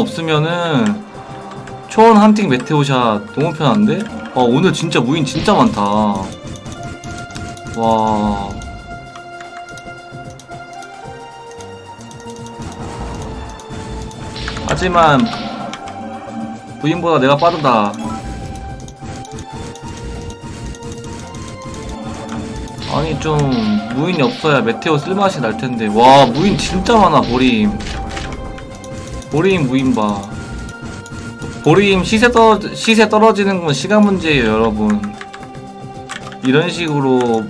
없으면은 초원 함팅 메테오샷 너무 편한데? 와 오늘 진짜 무인 진짜 많다. 와. 하지만 부인보다 내가 빠르다. 아니 좀 무인이 없어야 메테오 쓸맛이 날 텐데. 와 무인 진짜 많아 보림 보림 무인 봐 보림 시세 떨어 시세 떨어지는 건 시간 문제예요 여러분. 이런 식으로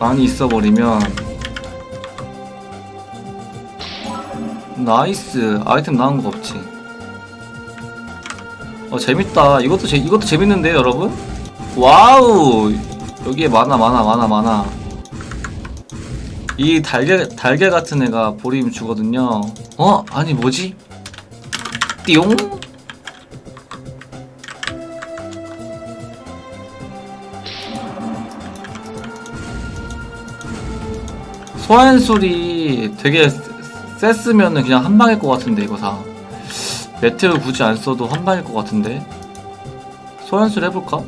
많이 있어 버리면 나이스. 아이템 나온 거 없지. 어 재밌다. 이것도 재 이것도 재밌는데 여러분? 와우! 여기에 많아 많아 많아 많아 이 달걀 달걀 같은 애가 보림 주거든요. 어? 아니 뭐지? 띠용? 소환술이 되게 세- 셌으면은 그냥 한 방일 것 같은데 이거 다 메테오 굳이 안 써도 한 방일 것 같은데? 소환술 해볼까?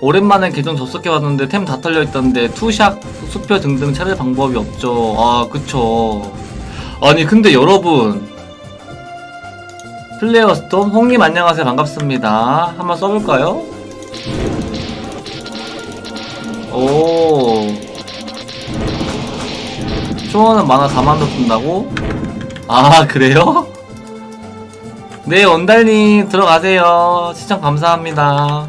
오랜만에 계정 접속해봤는데 템 다 털려있던데 투샥, 수표 등등 찾을 방법이 없죠. 아 그쵸. 아니 근데 여러분. 플레이어 스톰 홍님 안녕하세요. 반갑습니다. 한번 써볼까요? 오. 초원은 만화 4만 더 뜬다고? 아 그래요? 네 원달님 들어가세요. 시청 감사합니다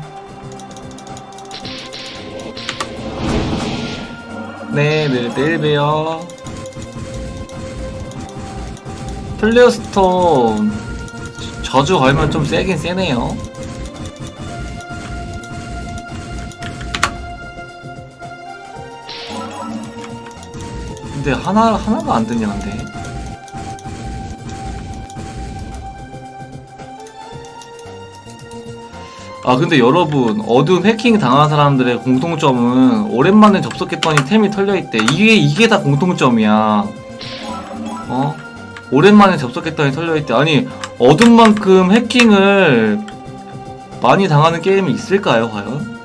네, 네, 내일 봬요. 플레어스톤 저주 걸면 좀 세긴 세네요. 근데 하나 하나가 안 되냐 근데. 아 근데 여러분 어두운 해킹 당한 사람들의 공통점은 오랜만에 접속했더니 템이 털려있대 이게 이게 다 공통점이야 어? 오랜만에 접속했더니 털려있대 아니 어둠 만큼 해킹을 많이 당하는 게임이 있을까요 과연?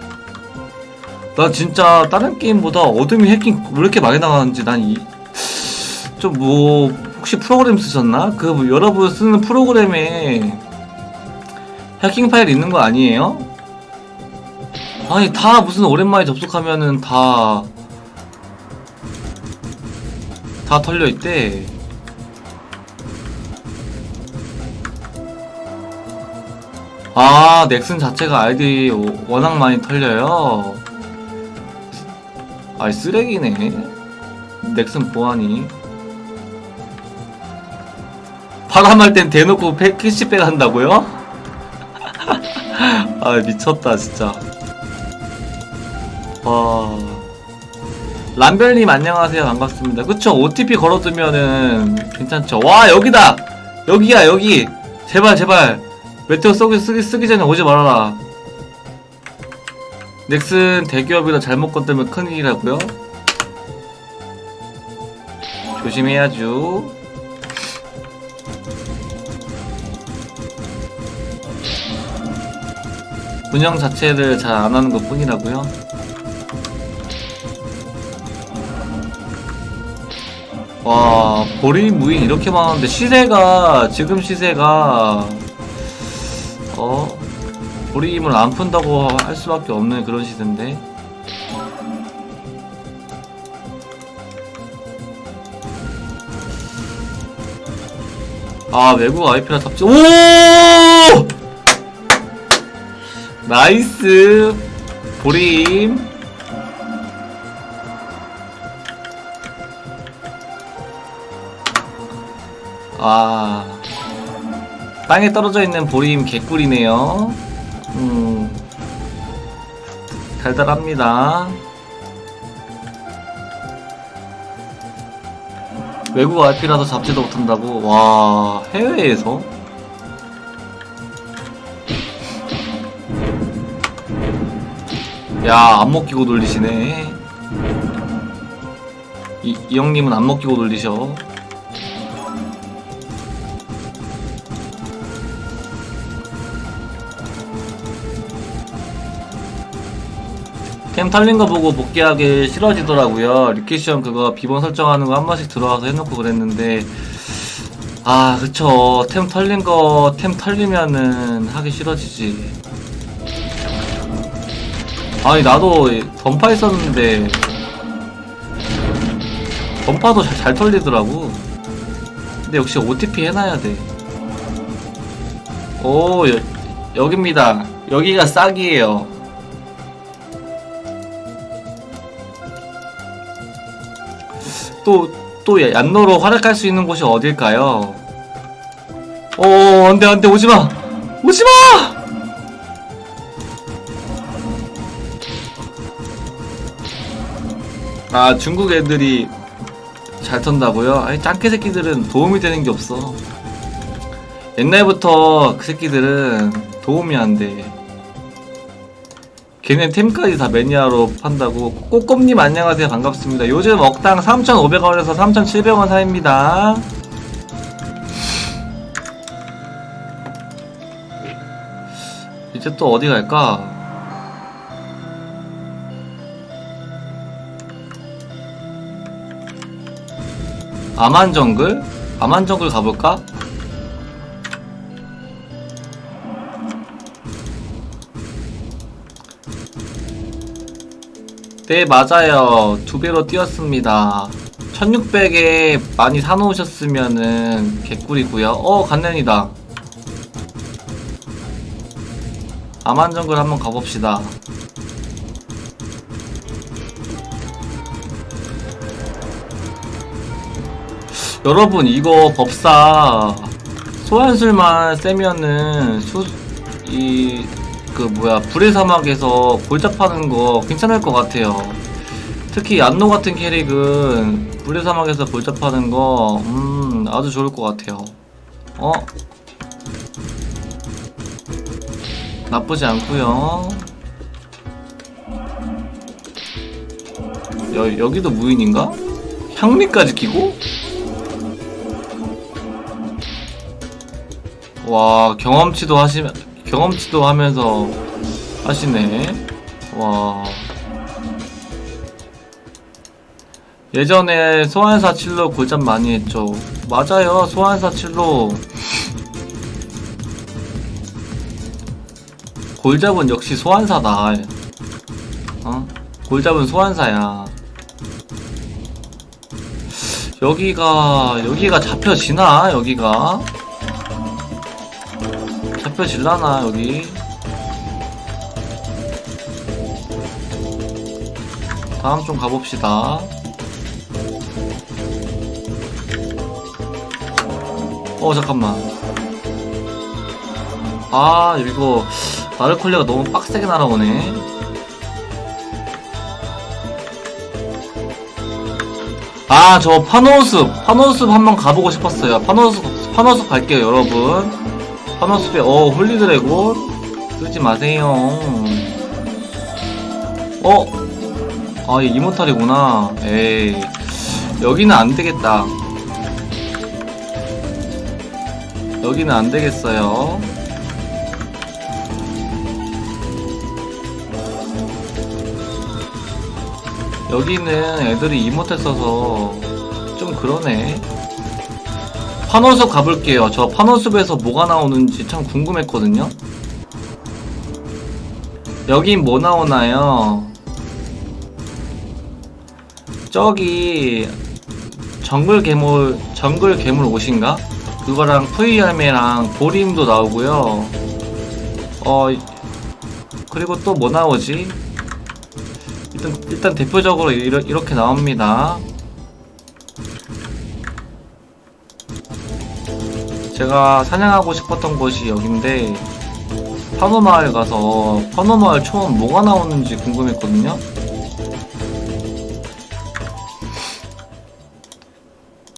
나 진짜 다른 게임보다 어둠이 해킹 왜 이렇게 많이 당하는지 난 이 좀 뭐 혹시 프로그램 쓰셨나? 그뭐 여러분 쓰는 프로그램에 해킹 파일 있는 거 아니에요? 아니 다 무슨 오랜만에 접속하면은 다 다 털려 있대. 아 넥슨 자체가 아이디 워- 워낙 많이 털려요. 아이 쓰레기네. 넥슨 보안이. 바람할 땐 대놓고 패- 캐시백 한다고요? 아 미쳤다 진짜. 와. 람별님 안녕하세요. 반갑습니다. 그쵸? OTP 걸어두면은 괜찮죠? 와 여기다! 여기야 여기! 제발 제발. 메테오 쓰기, 쓰기, 쓰기 전에 오지 말아라. 넥슨 대기업이라 잘못 건들면 큰일이라고요? 조심해야죠 운영 자체를 잘 안 하는 것 뿐이라고요? 와, 보리 무인 이렇게 많은데 시세가 지금 시세가 어 보리임을 안 푼다고 할 수밖에 없는 그런 시세인데. 아 외국 IP라 탑재 오! 나이스. 보림. 아. 땅에 떨어져 있는 보림 개꿀이네요. 음. 달달합니다. 외국 IP라서 잡지도 못한다고? 와 해외에서? 야, 안 먹기고 돌리시네. 이, 이 형님은 안 먹기고 돌리셔. 캠 털린 거 보고 복귀하기 싫어지더라고요. 리퀴션 그거 비번 설정하는 거 한 번씩 들어와서 해놓고 그랬는데, 아, 그쵸. 템 털린 거, 템 털리면은 하기 싫어지지. 아니, 나도 던파 있었는데, 던파도 잘, 잘 털리더라고. 근데 역시 OTP 해놔야 돼. 오, 여, 여기입니다. 여기가 싹이에요. 또, 또 얀노로 활약할 수 있는 곳이 어딜까요? 어, 안 돼, 안 돼, 오지 마! 오지 마! 아, 중국 애들이 잘 턴다고요? 아니, 짱깨 새끼들은 도움이 되는 게 없어. 옛날부터 그 새끼들은 도움이 안 돼. 걔네 템까지 다 매니아로 판다고 꼬꼬님 안녕하세요 반갑습니다 요즘 억당 3,500원에서 3,700원 사입니다 이제 또 어디 갈까? 아만정글? 아만정글 가볼까? 네, 맞아요. 두 배로 뛰었습니다. 1600에 많이 사놓으셨으면은 개꿀이고요. 어, 간nen이다. 아만정글 한번 가봅시다. 여러분, 이거 법사 소환술만 세면은 수, 이, 그 뭐야 불의 사막에서 골잡 하는 거 괜찮을 것 같아요. 특히 얀노 같은 캐릭은 불의 사막에서 골잡 하는 거 음, 아주 좋을 것 같아요. 어? 나쁘지 않고요. 여, 여기도 무인인가? 향미까지 끼고? 와 경험치도 하시면 경험치도 하면서 하시네. 와. 예전에 소환사 칠로 골잡 많이 했죠. 맞아요. 소환사 칠로 골잡은 역시 소환사다. 어? 골잡은 소환사야. 여기가 여기가 잡혀지나? 여기가 잡혀질라나 여기? 다음 좀 가봅시다. 어 잠깐만. 아 이거 나르콜리가 너무 빡세게 날아오네. 아 저 파노숲 파노숲 한번 가보고 싶었어요. 파노숲 파노숲 갈게요 여러분 파노스페 어 홀리드래곤? 쓰지 마세요. 어? 아얘 이모탈이구나. 에이. 여기는 안되겠다. 여기는 안되겠어요. 여기는 애들이 이모탈 써서 좀 그러네 파노숲 가볼게요. 저 파노숲에서 뭐가 나오는지 참 궁금했거든요. 여긴 뭐 나오나요? 저기 정글 괴물 정글 괴물 옷인가? 그거랑 푸이 열매랑 보림도 나오고요. 어 그리고 또 뭐 나오지? 일단 일단 대표적으로 이렇게 나옵니다. 제가 사냥하고 싶었던 곳이 여긴데 파노마을 가서 파노마을 처음 뭐가 나오는지 궁금했거든요